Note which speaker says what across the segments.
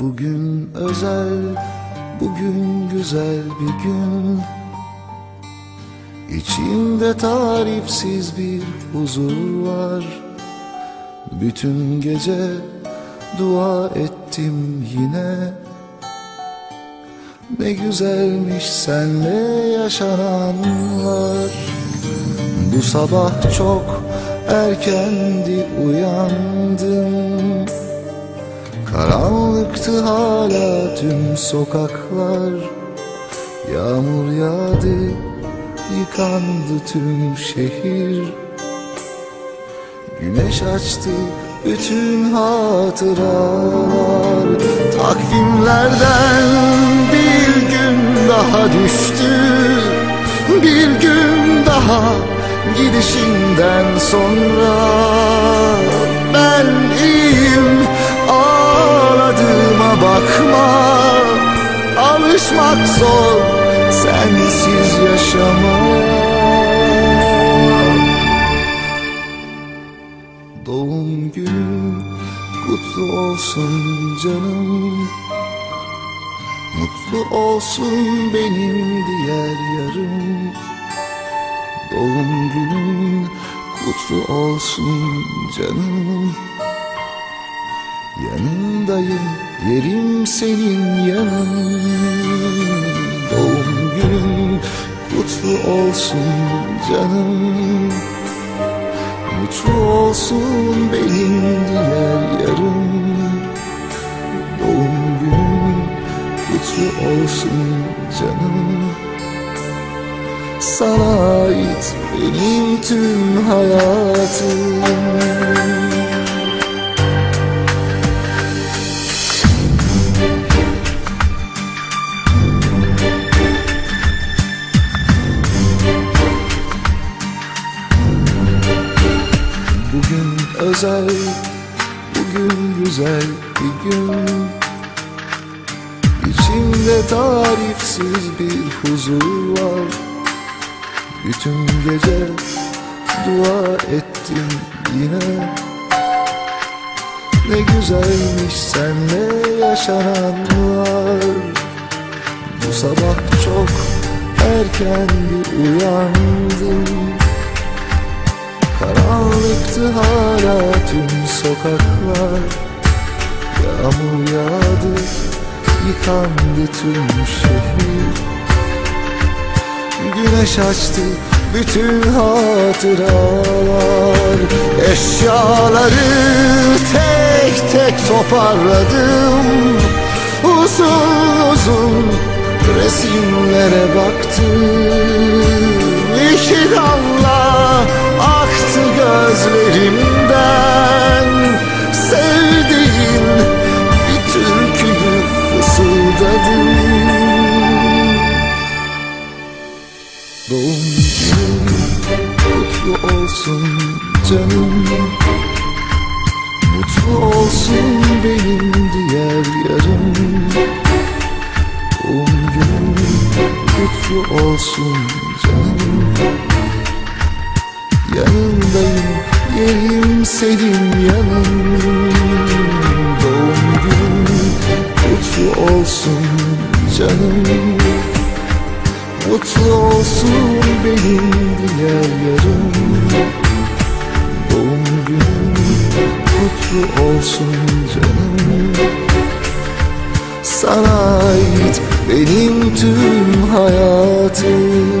Speaker 1: Bugün özel, bugün güzel bir gün. İçimde tarifsiz bir huzur var. Bütün gece dua ettim yine. Ne güzelmiş senle yaşananlar. Bu sabah çok erkendi uyandım Karanlıktı hala tüm sokaklar. Yağmur yağdı yıkandı tüm şehir. Güneş açtı bütün hatıralar. Takvimlerden bir gün daha düştü. Bir gün daha gidişinden sonra bakma Alışmak zor sensiz yaşamak. Doğum günün kutlu olsun canım. Mutlu olsun benim diğer yarım. Doğum günün kutlu olsun canım Yanındayım yerim senin yanın. Doğum günün kutlu olsun canım. Mutlu olsun benim diğer yarım. Doğum günün kutlu olsun canım. Sana ait benim tüm hayatım özel, bugün güzel bir gün. İçimde tarifsiz bir huzur var. Bütün gece dua ettim yine. Ne güzelmiş senle yaşananlar Bu sabah çok erken bir uyandım Karanlıktı hala tüm sokaklar. Yağmur yağdı, yıkandı tüm şehir. Güneş açtı bütün hatıralar. Eşyaları tek tek toparladım. Uzun uzun resimlere baktım. İki damla gözlerimden Sevdiğin bir türküyü fısıldadım Doğum günün kutlu olsun canım. Mutlu olsun benim diğer yarım. Doğum günün kutlu olsun canım Yanındayım yerim senin yanın Doğum günün kutlu olsun canım Mutlu olsun benim diğer yarım Doğum günün kutlu olsun canım. Sana ait benim tüm hayatım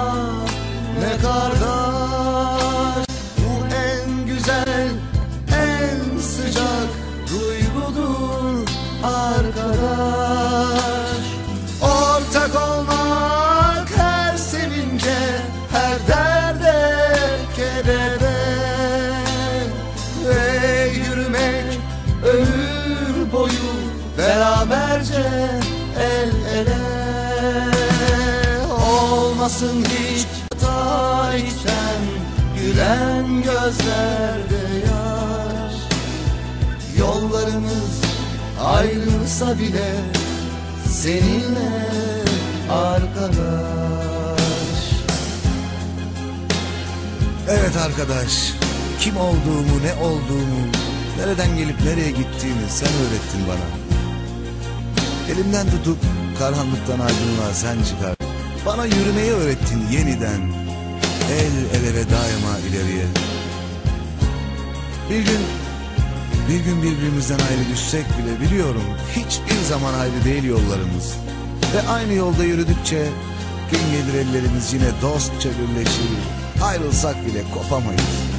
Speaker 1: beraberce el ele. Olmasın hiç hata içten gülen gözlerde yaş. Yollarımız ayrılsa bile seninle arkadaş.
Speaker 2: Evet arkadaş, kim olduğumu, ne olduğumu, nereden gelip nereye gittiğimi sen öğrettin bana. Elimden tutup karanlıktan aydınlığa sen çıkar. Bana yürümeyi öğrettin yeniden. El ele ve daima ileriye. Bir gün, bir gün birbirimizden ayrı düşsek bile biliyorum hiçbir zaman ayrı değil yollarımız. Ve aynı yolda yürüdükçe gün gelir ellerimiz yine dostça birleşir. Ayrılsak bile kopamayız.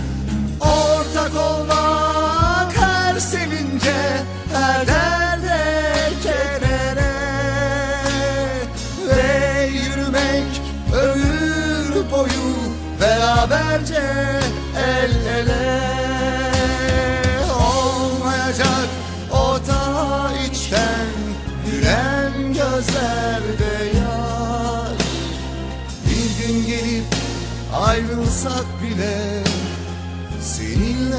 Speaker 1: Beraberce el ele. Olmayacak o ta içten gülen gözlerde yaş bir gün gelip ayrılsak bile seni